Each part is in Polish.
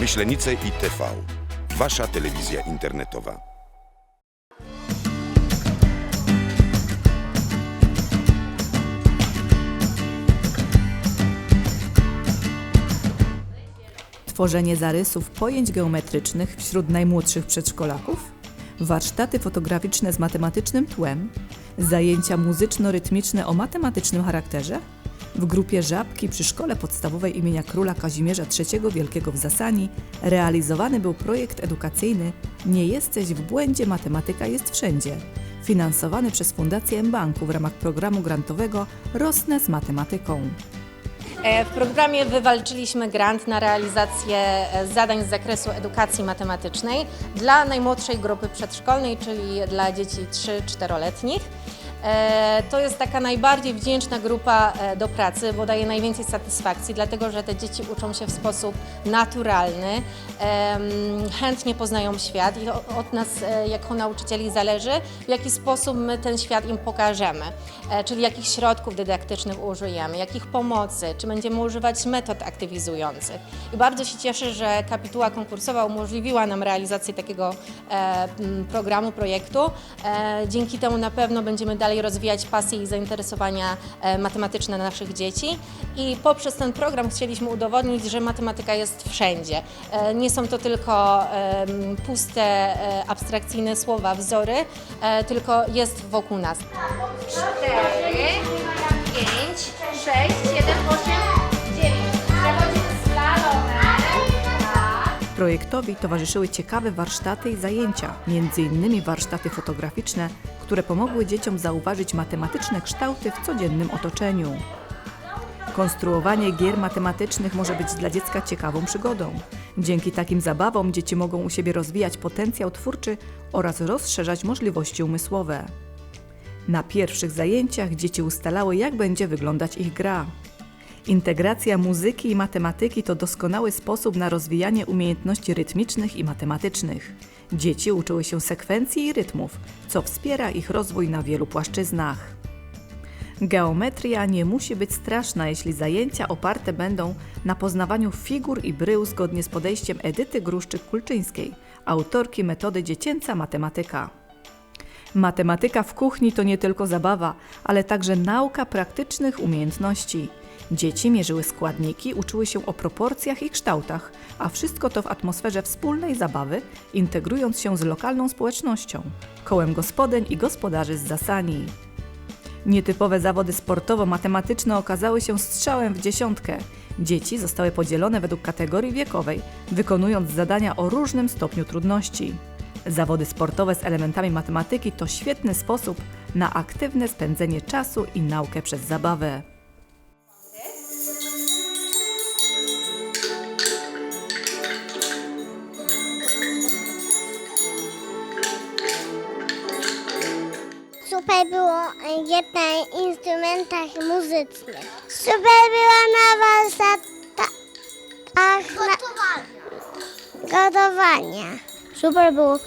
Myślenice i TV. Wasza telewizja internetowa. Tworzenie zarysów pojęć geometrycznych wśród najmłodszych przedszkolaków, warsztaty fotograficzne z matematycznym tłem, zajęcia muzyczno-rytmiczne o matematycznym charakterze. W grupie Żabki przy Szkole Podstawowej imienia Króla Kazimierza III Wielkiego w Zasani realizowany był projekt edukacyjny Nie jesteś w błędzie, matematyka jest wszędzie, finansowany przez Fundację M-Banku w ramach programu grantowego Rosnę z matematyką. E, W programie wywalczyliśmy grant na realizację e, zadań z zakresu edukacji matematycznej dla najmłodszej grupy przedszkolnej, czyli dla dzieci 3-4-letnich. E, To jest taka najbardziej wdzięczna grupa e, do pracy, bo daje najwięcej satysfakcji, dlatego że te dzieci uczą się w sposób naturalny, chętnie poznają świat i od nas e, jako nauczycieli zależy, w jaki sposób my ten świat im pokażemy, czyli jakich środków dydaktycznych użyjemy, jakich pomocy, czy będziemy używać metod aktywizujących. I bardzo się cieszę, że kapituła konkursowa umożliwiła nam realizację takiego programu, projektu. Dzięki temu na pewno będziemy dalej rozwijać pasje i zainteresowania e, matematyczne naszych dzieci i poprzez ten program chcieliśmy udowodnić, że matematyka jest wszędzie. E, nie są to tylko puste, e, abstrakcyjne słowa, wzory, tylko jest wokół nas. cztery, pięć, sześć, siedem, osiem, dziewięć. Przechodzimy slalomem. Tak. Projektowi towarzyszyły ciekawe warsztaty i zajęcia, m.in. warsztaty fotograficzne, które pomogły dzieciom zauważyć matematyczne kształty w codziennym otoczeniu. Konstruowanie gier matematycznych może być dla dziecka ciekawą przygodą. Dzięki takim zabawom dzieci mogą u siebie rozwijać potencjał twórczy oraz rozszerzać możliwości umysłowe. Na pierwszych zajęciach dzieci ustalały, jak będzie wyglądać ich gra. Integracja muzyki i matematyki to doskonały sposób na rozwijanie umiejętności rytmicznych i matematycznych. Dzieci uczyły się sekwencji i rytmów, co wspiera ich rozwój na wielu płaszczyznach. Geometria nie musi być straszna, jeśli zajęcia oparte będą na poznawaniu figur i brył zgodnie z podejściem Edyty Gruszczyk-Kulczyńskiej, autorki metody dziecięca matematyka. Matematyka w kuchni to nie tylko zabawa, ale także nauka praktycznych umiejętności. Dzieci mierzyły składniki, uczyły się o proporcjach i kształtach, a wszystko to w atmosferze wspólnej zabawy, integrując się z lokalną społecznością, kołem gospodyń i gospodarzy z Zasani. Nietypowe zawody sportowo-matematyczne okazały się strzałem w dziesiątkę. Dzieci zostały podzielone według kategorii wiekowej, wykonując zadania o różnym stopniu trudności. Zawody sportowe z elementami matematyki to świetny sposób na aktywne spędzenie czasu i naukę przez zabawę. Super było gier na instrumentach muzycznych. Super była na warsztatach gotowania. Super było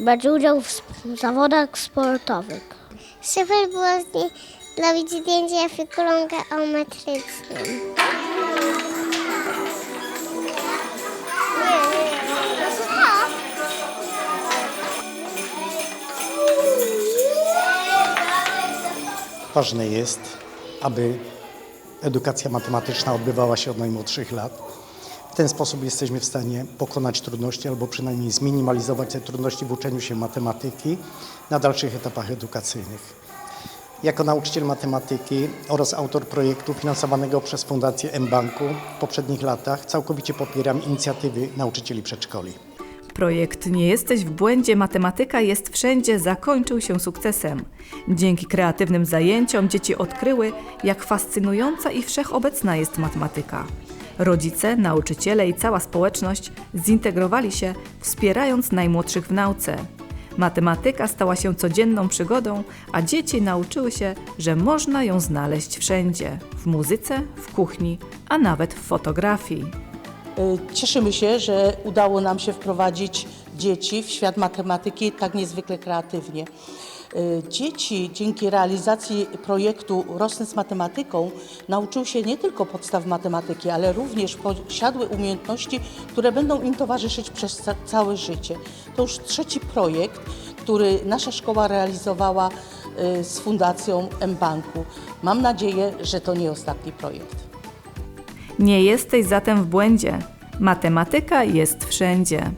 brać udział w sp- zawodach sportowych. Super było zdję- zrobić zdjęcie figurą geometryczną. Ważne jest, aby edukacja matematyczna odbywała się od najmłodszych lat. W ten sposób jesteśmy w stanie pokonać trudności albo przynajmniej zminimalizować te trudności w uczeniu się matematyki na dalszych etapach edukacyjnych. Jako nauczyciel matematyki oraz autor projektu finansowanego przez Fundację M-Banku w poprzednich latach całkowicie popieram inicjatywy nauczycieli przedszkoli. Projekt Nie jesteś w błędzie, matematyka jest wszędzie zakończył się sukcesem. Dzięki kreatywnym zajęciom dzieci odkryły, jak fascynująca i wszechobecna jest matematyka. Rodzice, nauczyciele i cała społeczność zintegrowali się, wspierając najmłodszych w nauce. Matematyka stała się codzienną przygodą, a dzieci nauczyły się, że można ją znaleźć wszędzie w muzyce, w kuchni, a nawet w fotografii. Y, Cieszymy się, że udało nam się wprowadzić dzieci w świat matematyki tak niezwykle kreatywnie. y, dzieci dzięki realizacji projektu Rosnę z matematyką nauczyły się nie tylko podstaw matematyki, ale również posiadły umiejętności, które będą im towarzyszyć przez ca- całe życie. To już trzeci projekt, który nasza szkoła realizowała y, z Fundacją M-Banku. Mam nadzieję, że to nie ostatni projekt. Nie jesteś zatem w błędzie. Matematyka jest wszędzie.